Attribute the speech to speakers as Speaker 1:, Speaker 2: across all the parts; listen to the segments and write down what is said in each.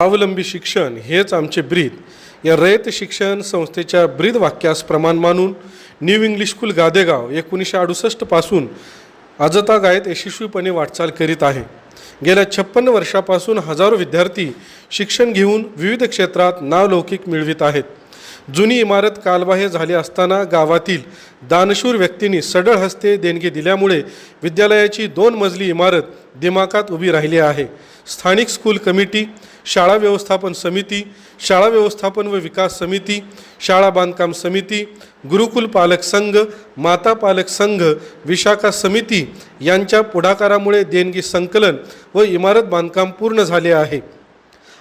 Speaker 1: स्वावलंबी शिक्षण हेच आमचे ब्रीद. या रयत शिक्षण संस्थेच्या ब्रीद वाक्यास प्रमाण मानून न्यू इंग्लिश स्कूल गादेगाव एकोणीसशे अडुसष्टपासून आजतागायत यशस्वीपणे वाटचाल करीत आहे. गेल्या छप्पन्न वर्षापासून हजारो विद्यार्थी शिक्षण घेऊन विविध क्षेत्रात नावलौकिक मिळवित आहेत. जुनी इमारत कालबाह्य झाली असताना गावातील दानशूर व्यक्तींनी सडळ हस्ते देणगी दिल्यामुळे विद्यालयाची दोन मजली इमारत दिमाकात उभी राहिली आहे. स्थानिक स्कूल कमिटी शाळा व्यवस्थापन समिती शाळा व्यवस्थापन व विकास समिती शाळा बांधकाम समिती गुरुकुल पालक संघ माता पालक संघ विशाखा समिती यांच्या पुढाकारामुळे देणगी संकलन व इमारत बांधकाम पूर्ण झाले आहे.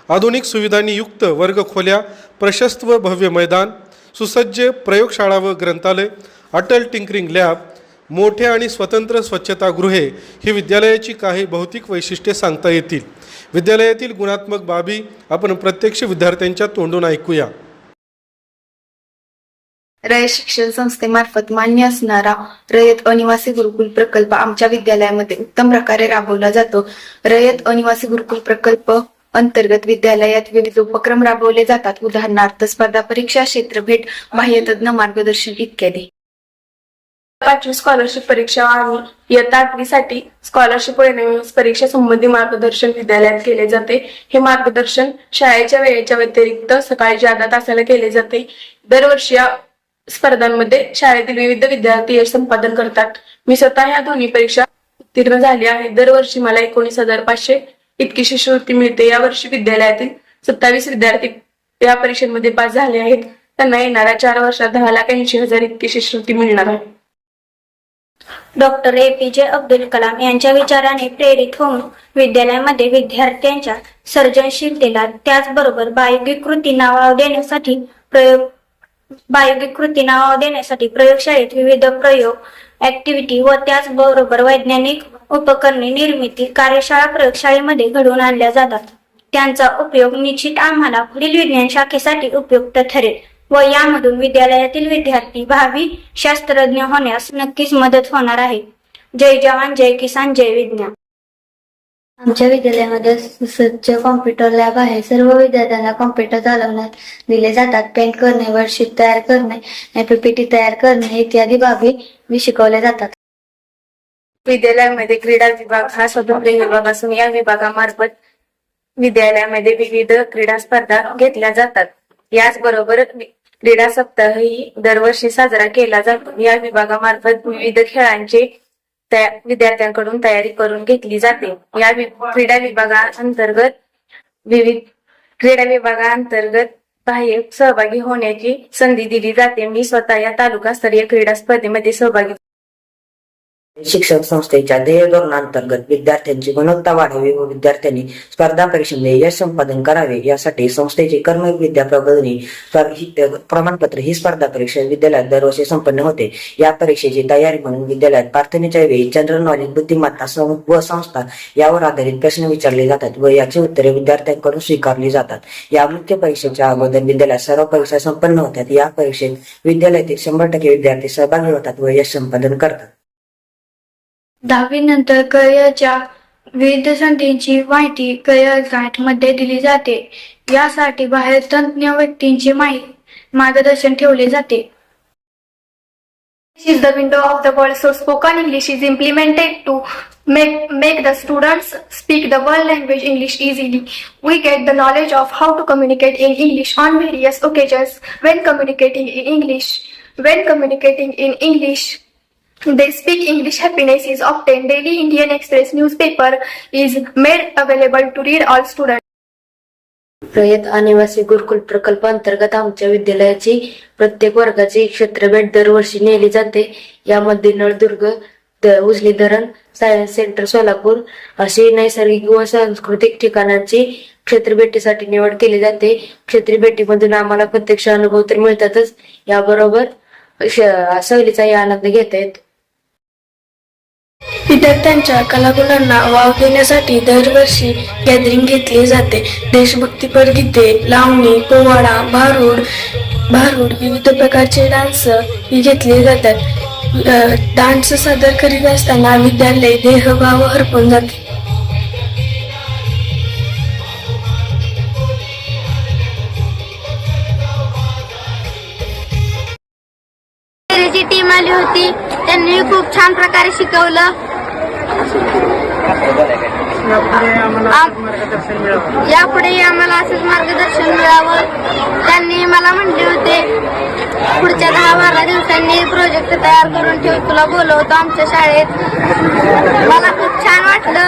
Speaker 1: आधुनिक सुविधांनी युक्त वर्गखोल्या प्रशस्त व भव्य मैदान सुसज्ज प्रयोगशाळा व ग्रंथालय अटल टिंकरिंग लॅब मोठे आणि स्वतंत्र स्वच्छतागृहे ही विद्यालयाची काही भौतिक वैशिष्ट्ये सांगता येतील. विद्यालयातील गुणात्मक बाबी आपण प्रत्यक्ष विद्यार्थ्यांच्या तोंडून ऐकूया.
Speaker 2: रयत शिक्षण संस्थेमार्फत मान्य असणारा रयत अनिवासी गुरुकुल प्रकल्प आमच्या विद्यालयामध्ये उत्तम प्रकारे राबवला जातो. रयत अनिवासी गुरुकुल प्रकल्प अंतर्गत विद्यालयात विविध उपक्रम राबवले जातात. उदाहरणार्थ स्पर्धा परीक्षा क्षेत्रभेट बाह्यतज्ञ मार्गदर्शन इत्यादी.
Speaker 3: पाचवी स्कॉलरशिप परीक्षा आणि इयत्ता आठवीसाठी स्कॉलरशिप परीक्षा संबंधी मार्गदर्शन विद्यालयात केले जाते. हे मार्गदर्शन शाळेच्या वेळेच्या व्यतिरिक्त सकाळी अर्धा तासाला केले जाते दरवर्षी या स्पर्धांमध्ये शाळेतील विविध विद्यार्थी यश संपादन करतात. मी स्वतः या दोन्ही परीक्षा उत्तीर्ण झाली आहे. दरवर्षी मला एकोणीस हजार पाचशे इतकी शिष्यवृत्ती मिळते. यावर्षी विद्यालयातील सत्तावीस विद्यार्थी या परीक्षेमध्ये पास झाले आहेत. त्यांना येणाऱ्या चार वर्षात दहा लाख ऐंशी हजार इतकी शिष्यवृत्ती मिळणार आहे.
Speaker 4: डॉक्टर ए पी जे अब्दुल कलाम यांच्या विचाराने प्रेरित होऊन विद्यालयामध्ये विद्यार्थ्यांच्या सर्जनशीलतेला त्याचबरोबर बायोगिक कृती नावाव देण्यासाठी प्रयोग बायोगिक कृती नावाव देण्यासाठी प्रयोगशाळेत विविध प्रयोग ऍक्टिव्हिटी व त्याचबरोबर वैज्ञानिक उपकरणे निर्मिती कार्यशाळा प्रयोगशाळेमध्ये घडवून आणल्या जातात. त्यांचा उपयोग निश्चित आम्हाला पुढील विज्ञान शाखेसाठी उपयुक्त ठरेल व यामधून विद्यालयातील विद्यार्थी भावी शास्त्रज्ञ होण्यास नक्कीच मदत होणार आहे. जय जवान जय किसान जय विज्ञान.
Speaker 5: आमच्या विद्यालयामध्ये सुसज्ज कॉम्प्युटर लॅब आहे. सर्व विद्यार्थ्यांना कॉम्प्युटर चालवण्यात दिले जातात. पेंट करणे वर्कशीट तयार करणे पीपीटी तयार करणे इत्यादी बाबी शिकवल्या जातात.
Speaker 3: विद्यालयामध्ये क्रीडा विभाग हा स्वतंत्र विभाग असून या विभागामार्फत विद्यालयामध्ये विविध क्रीडा स्पर्धा घेतल्या जातात. याचबरोबर क्रीडा सप्ताहही दरवर्षी साजरा केला जातो. या विभागामार्फत विविध खेळांचे तया- विद्यार्थ्यांकडून तयारी करून घेतली जाते. या वि- क्रीडा विभागाअंतर्गत विविध क्रीडा विभागाअंतर्गत बाह्य सहभागी होण्याची संधी दिली जाते. मी स्वतः या तालुकास्तरीय क्रीडा स्पर्धेमध्ये सहभागी
Speaker 6: शिक्षण संस्थेच्या ध्येय धोरणांतर्गत विद्यार्थ्यांची गुणवत्ता वाढावी व विद्यार्थ्यांनी स्पर्धा परीक्षेमध्ये यश संपादन करावे यासाठी संस्थेची कर्म विद्या प्रबोधनी प्रमाणपत्र ही स्पर्धा परीक्षा विद्यालयात दरवर्षी संपन्न होते. या परीक्षेची तयारी म्हणून विद्यालयात प्रार्थनेच्या वेळी जनरल नॉलेज बुद्धिमत्ता व संस्था यावर आधारित प्रश्न विचारले जातात व याची उत्तरे विद्यार्थ्यांकडून स्वीकारली जातात. या मुख्य परीक्षेच्या अगोदर विद्यालयात सर्व परीक्षा संपन्न होतात. या परीक्षेत विद्यालयातील शंभर टक्के विद्यार्थी सहभागी होतात व यश संपादन करतात.
Speaker 5: दहावी नंतर करिअरच्या विविध संधींची माहिती करिअर गाईडमध्ये दिली जाते यासाठी बाहेर तज्ञ व्यक्तींची माहिती मार्गदर्शन ठेवले जाते
Speaker 7: This is the window of the world, so spoken English is implemented to make, make the students speak the world language English easily. We get the knowledge of how to communicate in English on various occasions when communicating in English. When communicating in English, they speak English. Happiness is obtained. Daily Indian Express newspaper is made available to read all students.
Speaker 8: रयत आदिवासी गुरुकुल प्रकल्प अंतर्गत आमच्या विद्यालयाची प्रत्येक वर्गाची क्षेत्रभेट दरवर्षी नेली जाते यामध्ये नळदुर्ग द- उजनी धरण सायन्स सेंटर सोलापूर अशी नैसर्गिक व सांस्कृतिक ठिकाणांची क्षेत्रभेटीसाठी निवड केली जाते क्षेत्रभेटीमधून आम्हाला प्रत्यक्ष अनुभव तर मिळतातच याबरोबर श- सहलीचाही आनंद घेता येतो
Speaker 7: विद्यार्थ्यांच्या कलागुणांना वाव देण्यासाठी दरवर्षी गॅदरिंग घेतली जाते. देशभक्तीपर गीते लावणी पोवाडा भारूड भारूड विविध प्रकारचे डान्स घेतले जातात. डान्स सादर करीत असताना विद्यालय देहभाव हरपून जाते. टीम आली होती.
Speaker 9: त्यांनी खूप छान प्रकारे शिकवलं. यापुढे आम्हाला असंच मार्गदर्शन मिळावं. त्यांनी मला म्हणले होते पुढच्या दहा बारा दिवसांनी प्रोजेक्ट तयार करून ठेव तुला बोलवतो आमच्या शाळेत. मला खूप छान वाटलं.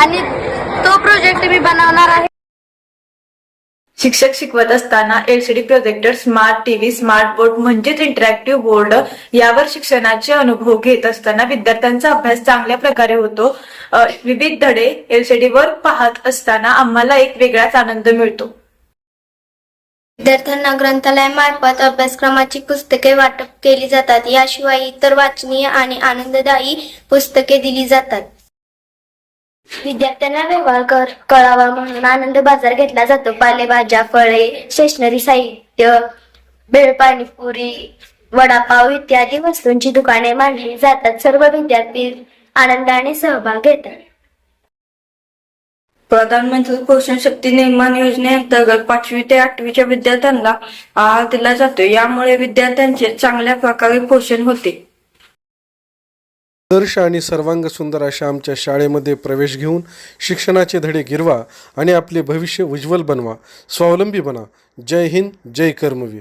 Speaker 9: आणि तो प्रोजेक्ट मी बनवणार आहे.
Speaker 10: शिक्षक शिकवत असताना LCD projector smart TV smart board म्हणजेच इंटरॅक्टिव्ह बोर्ड यावर शिक्षणाचे अनुभव घेत असताना विद्यार्थ्यांचा अभ्यास चांगल्या प्रकारे होतो. विविध धडे एलसीडी वर पाहत असताना आम्हाला एक वेगळाच आनंद मिळतो.
Speaker 5: विद्यार्थ्यांना ग्रंथालयामार्फत अभ्यासक्रमाची पुस्तके वाटप केली जातात. याशिवाय इतर वाचनीय आणि आनंददायी पुस्तके दिली जातात. विद्यार्थ्यांना व्यवहार कर कळावा म्हणून आनंद बाजार घेतला जातो. पालेभाज्या फळे स्टेशनरी साहित्य भेळ पाणीपुरी वडापाव इत्यादी वस्तूंची दुकाने मांडली जातात. सर्व विद्यार्थी आनंदाने सहभाग घेतात.
Speaker 10: प्रधानमंत्री पोषण शक्ती निर्माण योजनेअंतर्गत पाचवी ते आठवीच्या विद्यार्थ्यांना आहार दिला जातो. यामुळे विद्यार्थ्यांचे चांगल्या प्रकारे पोषण होते.
Speaker 1: आदर्श आणि सर्वांग सुंदर अशा आमच्या शाळेमध्ये प्रवेश घेऊन शिक्षणाचे धडे गिरवा आणि आपले भविष्य उज्ज्वल बनवा. स्वावलंबी बना. जय हिंद जय कर्मवीर.